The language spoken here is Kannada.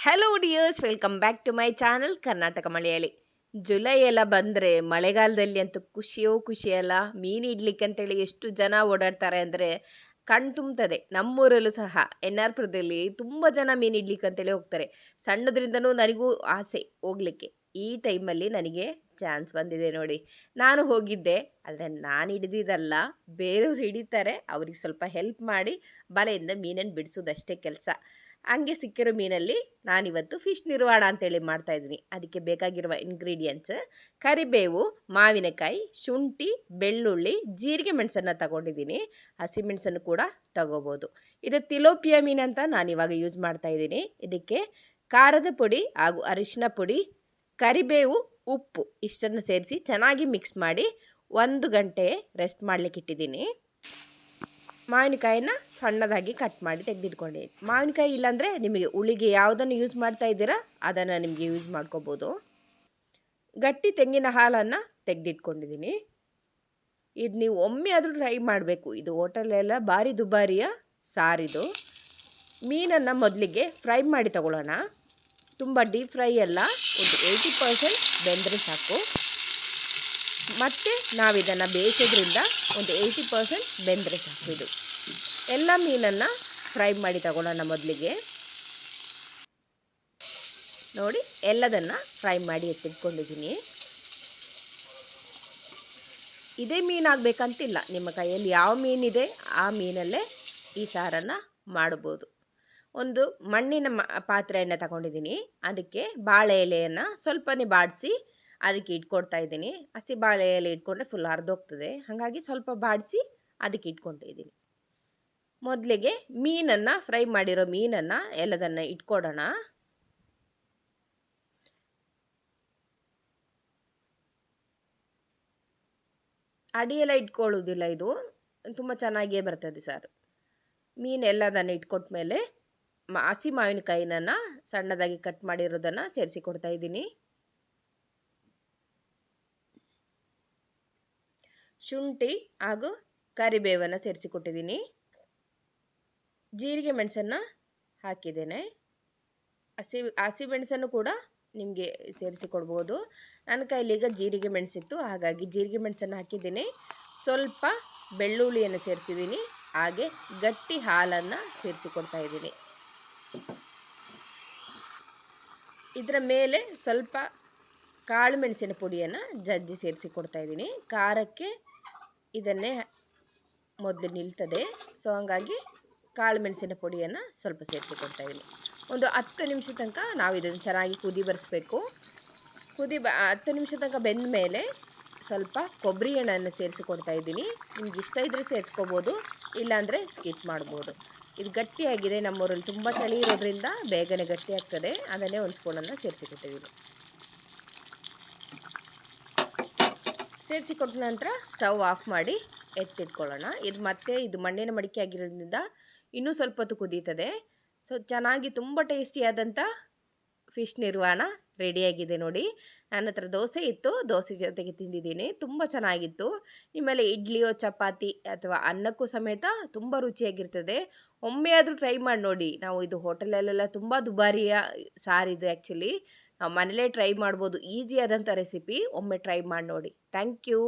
Hello dears welcome back to my channel Karnataka ಮಳೆಯಲ್ಲಿ ಜುಲೈ ಎಲ್ಲ ಬಂದರೆ ಮಳೆಗಾಲದಲ್ಲಿ ಅಂತೂ ಖುಷಿಯೋ ಖುಷಿಯಲ್ಲ. ಮೀನು ಇಡ್ಲಿಕ್ಕೆ ಎಷ್ಟು ಜನ ಓಡಾಡ್ತಾರೆ ಅಂದರೆ ಕಣ್ಣು ತುಂಬ್ತದೆ ನಮ್ಮೂರಲ್ಲೂ ಸಹ ಎನ್ ಆರ್ ಪುರದಲ್ಲಿ ತುಂಬ ಜನ ಮೀನು ಇಡ್ಲಿಕ್ಕೆ ಅಂತೇಳಿ ಹೋಗ್ತಾರೆ. ಸಣ್ಣದ್ರಿಂದನೂ ನನಗೂ ಆಸೆ ಹೋಗ್ಲಿಕ್ಕೆ. ಈ ಟೈಮಲ್ಲಿ ನನಗೆ ಚಾನ್ಸ್ ಬಂದಿದೆ ನೋಡಿ. ನಾನು ಹೋಗಿದ್ದೆ, ಆದರೆ ನಾನು ಹಿಡಿದಿದ್ದಲ್ಲ. ಬೇರೆಯವ್ರು ಹಿಡಿತಾರೆ, ಅವ್ರಿಗೆ ಸ್ವಲ್ಪ ಹೆಲ್ಪ್ ಮಾಡಿ ಬಲೆಯಿಂದ ಮೀನನ್ನು ಬಿಡಿಸೋದಷ್ಟೇ ಕೆಲಸ. ಹಂಗೆ ಸಿಕ್ಕಿರೋ ಮೀನಲ್ಲಿ ನಾನಿವತ್ತು ಫಿಶ್ ನಿರ್ವಾಣ ಅಂತೇಳಿ ಮಾಡ್ತಾಯಿದ್ದೀನಿ ಅದಕ್ಕೆ ಬೇಕಾಗಿರುವ ಇಂಗ್ರೀಡಿಯೆಂಟ್ಸ್ ಕರಿಬೇವು, ಮಾವಿನಕಾಯಿ, ಶುಂಠಿ, ಬೆಳ್ಳುಳ್ಳಿ, ಜೀರಿಗೆ ಮೆಣಸನ್ನು ತಗೊಂಡಿದ್ದೀನಿ. ಹಸಿಮೆಣಸನ್ನು ಕೂಡ ತಗೋಬೋದು. ಇದು ತಿಲೋಪಿಯ ಮೀನು ಅಂತ ನಾನಿವಾಗ ಯೂಸ್ ಮಾಡ್ತಾಯಿದ್ದೀನಿ ಇದಕ್ಕೆ ಖಾರದ ಪುಡಿ ಹಾಗೂ ಅರಿಶಿನ ಪುಡಿ, ಕರಿಬೇವು, ಉಪ್ಪು ಇಷ್ಟನ್ನು ಸೇರಿಸಿ ಚೆನ್ನಾಗಿ ಮಿಕ್ಸ್ ಮಾಡಿ ಒಂದು ಗಂಟೆ ರೆಸ್ಟ್ ಮಾಡಲಿಕ್ಕೆ ಇಟ್ಟಿದ್ದೀನಿ ಮಾವಿನಕಾಯಿನ ಸಣ್ಣದಾಗಿ ಕಟ್ ಮಾಡಿ ತೆಗೆದಿಟ್ಕೊಂಡಿ. ಮಾವಿನಕಾಯಿ ಇಲ್ಲಾಂದರೆ ನಿಮಗೆ ಉಳಿಗೆ ಯಾವುದನ್ನು ಯೂಸ್ ಮಾಡ್ತಾ ಇದ್ದೀರಾ, ಅದನ್ನು ನಿಮಗೆ ಯೂಸ್ ಮಾಡ್ಕೋಬೋದು. ಗಟ್ಟಿ ತೆಂಗಿನ ಹಾಲನ್ನು ತೆಗೆದಿಟ್ಕೊಂಡಿದ್ದೀನಿ. ಇದು ನೀವು ಒಮ್ಮೆ ಆದರೂ ಟ್ರೈ ಮಾಡಬೇಕು. ಇದು ಹೋಟೆಲೆಲ್ಲ ಭಾರಿ ದುಬಾರಿಯ ಸಾರಿದು. ಮೀನನ್ನು ಮೊದಲಿಗೆ ಫ್ರೈ ಮಾಡಿ ತಗೊಳ್ಳೋಣ. ತುಂಬ ಡೀಪ್ ಫ್ರೈ ಎಲ್ಲ ಒಂದು ಏಯ್ಟಿ ಪರ್ಸೆಂಟ್ ಬೆಂದರೆ ಸಾಕು. ಮತ್ತು ನಾವಿದನ್ನು ಬೇಯಿಸೋದ್ರಿಂದ ಒಂದು ಏಯ್ಟಿ ಪರ್ಸೆಂಟ್ ಬೆಂದರೆ ಇದು. ಎಲ್ಲ ಮೀನನ್ನು ಫ್ರೈ ಮಾಡಿ ತಗೊಳ್ಳೋಣ ಮೊದಲಿಗೆ. ನೋಡಿ, ಎಲ್ಲದನ್ನು ಫ್ರೈ ಮಾಡಿ ಎತ್ತಿಟ್ಕೊಂಡಿದ್ದೀನಿ. ಇದೇ ಮೀನಾಗಬೇಕಂತಿಲ್ಲ ನಿಮ್ಮ ಕೈಯಲ್ಲಿ ಯಾವ ಮೀನಿದೆ ಆ ಮೀನಲ್ಲೇ ಈ ಸಾರನ್ನು ಮಾಡ್ಬೋದು. ಒಂದು ಮಣ್ಣಿನ ಪಾತ್ರೆಯನ್ನು ತಗೊಂಡಿದ್ದೀನಿ. ಅದಕ್ಕೆ ಬಾಳೆ ಎಲೆಯನ್ನು ಸ್ವಲ್ಪನೇ ಬಾಡಿಸಿ ಅದಕ್ಕೆ ಇಟ್ಕೊಡ್ತಾ ಇದ್ದೀನಿ. ಹಸಿ ಬಾಳೆ ಎಲೆ ಇಟ್ಕೊಂಡ್ರೆ ಫುಲ್ ಹರಿದೋಗ್ತದೆ. ಹಾಗಾಗಿ ಸ್ವಲ್ಪ ಬಾಡಿಸಿ ಅದಕ್ಕೆ ಇಟ್ಕೊಂಡಿದ್ದೀನಿ ಮೊದಲಿಗೆ ಮೀನನ್ನು ಫ್ರೈ ಮಾಡಿರೋ ಮೀನನ್ನು ಎಲ್ಲದನ್ನು ಇಟ್ಕೊಡೋಣ. ಅಡಿಯೆಲ್ಲ ಇಟ್ಕೊಳ್ಳೋದಿಲ್ಲ ಇದು. ತುಂಬ ಚೆನ್ನಾಗಿಯೇ ಬರ್ತದೆ ಸರ್. ಮೀನು ಎಲ್ಲದನ್ನು ಇಟ್ಕೊಟ್ಮೇಲೆ ಹಸಿ ಮಾವಿನಕಾಯಿನ ಸಣ್ಣದಾಗಿ ಕಟ್ ಮಾಡಿರೋದನ್ನು ಸೇರಿಸಿ ಕೊಡ್ತಾ ಇದ್ದೀನಿ. ಶುಂಠಿ ಹಾಗೂ ಕರಿಬೇವನ್ನು ಸೇರಿಸಿಕೊಟ್ಟಿದ್ದೀನಿ. ಜೀರಿಗೆ ಮೆಣಸನ್ನು ಹಾಕಿದ್ದೇನೆ. ಹಸಿ ಹಸಿ ಮೆಣಸನ್ನು ಕೂಡ ನಿಮಗೆ ಸೇರಿಸಿ ಕೊಡ್ಬೋದು ನನ್ನ ಈಗ ಜೀರಿಗೆ ಮೆಣಸಿತ್ತು, ಹಾಗಾಗಿ ಜೀರಿಗೆ ಮೆಣಸನ್ನು ಹಾಕಿದ್ದೀನಿ. ಸ್ವಲ್ಪ ಬೆಳ್ಳುಳ್ಳಿಯನ್ನು ಸೇರಿಸಿದ್ದೀನಿ, ಹಾಗೆ ಗಟ್ಟಿ ಹಾಲನ್ನು ಸೇರಿಸಿಕೊಡ್ತಾ ಇದ್ದೀನಿ. ಇದರ ಮೇಲೆ ಸ್ವಲ್ಪ ಕಾಳು ಮೆಣಸಿನ ಪುಡಿಯನ್ನು ಜಜ್ಜಿ ಸೇರಿಸಿಕೊಡ್ತಾ ಇದ್ದೀನಿ. ಖಾರಕ್ಕೆ ಇದನ್ನೇ ಮೊದಲು ನಿಲ್ತದೆ. ಸೊ ಹಂಗಾಗಿ ಕಾಳು ಮೆಣಸಿನ ಪುಡಿಯನ್ನು ಸ್ವಲ್ಪ ಸೇರಿಸಿಕೊಳ್ತಾ ಇದ್ದೀನಿ. ಒಂದು ಹತ್ತು ನಿಮಿಷ ತನಕ ನಾವು ಇದನ್ನು ಚೆನ್ನಾಗಿ ಕುದಿ ಬರೆಸ್ಬೇಕು. ಕುದಿ ಬ, ಹತ್ತು ನಿಮಿಷ ತನಕ ಬೆಂದ ಮೇಲೆ ಸ್ವಲ್ಪ ಕೊಬ್ಬರಿ ಎಣ್ಣೆಯನ್ನು ಸೇರಿಸಿ ಕೊಡ್ತಾ ಇದ್ದೀನಿ. ನಿಮ್ಗೆ ಇಷ್ಟ ಇದ್ದರೆ ಸೇರಿಸ್ಕೋಬೋದು, ಇಲ್ಲಾಂದರೆ ಸ್ಕಿಪ್ ಮಾಡ್ಬೋದು. ಇದು ಗಟ್ಟಿಯಾಗಿದೆ ನಮ್ಮೂರಲ್ಲಿ ತುಂಬ ಚಳಿ ಇರೋದ್ರಿಂದ ಬೇಗನೆ ಗಟ್ಟಿಯಾಗ್ತದೆ ಅದನ್ನೇ ಒಂದು ಸ್ಪೂನನ್ನು ಸೇರಿಸಿ ಕೊಟ್ಟಿದ್ದೀನಿ ಸೇರಿಸಿ ಕೊಟ್ಟ ನಂತರ ಸ್ಟವ್ ಆಫ್ ಮಾಡಿ ಎತ್ತಿಟ್ಕೊಳ್ಳೋಣ. ಇದು ಮತ್ತೆ ಇದು ಮಣ್ಣಿನ ಮಡಿಕೆ ಆಗಿರೋದ್ರಿಂದ ಇನ್ನೂ ಸ್ವಲ್ಪ ಹೊತ್ತು ಕುದೀತದೆ. ಸೊ ಚೆನ್ನಾಗಿ ತುಂಬ ಟೇಸ್ಟಿಯಾದಂಥ ಫಿಶ್ ನಿರ್ವಾಣ ರೆಡಿಯಾಗಿದೆ ನೋಡಿ. ನನ್ನ ಹತ್ರ ದೋಸೆ ಇತ್ತು. ದೋಸೆ ಜೊತೆಗೆ ತಿಂದಿದ್ದೀನಿ. ತುಂಬ ಚೆನ್ನಾಗಿತ್ತು. ನಿಮ್ಮಲ್ಲಿ ಇಡ್ಲಿಯೋ, ಚಪಾತಿ ಅಥವಾ ಅನ್ನಕ್ಕೂ ಸಮೇತ ತುಂಬ ರುಚಿಯಾಗಿರ್ತದೆ. ಒಮ್ಮೆ ಆದರೂ ಟ್ರೈ ಮಾಡಿ ನೋಡಿ. ನಾವು ಇದು ಹೋಟೆಲಲ್ಲೆಲ್ಲ ತುಂಬ ದುಬಾರಿಯ ಸಾರಿದು ಆ್ಯಕ್ಚುಲಿ ನಾವು ಮನೇಲೇ ಟ್ರೈ ಮಾಡ್ಬೋದು. ಈಸಿ ಆದಂಥ ರೆಸಿಪಿ ಒಮ್ಮೆ ಟ್ರೈ ಮಾಡಿ ನೋಡಿ. Thank you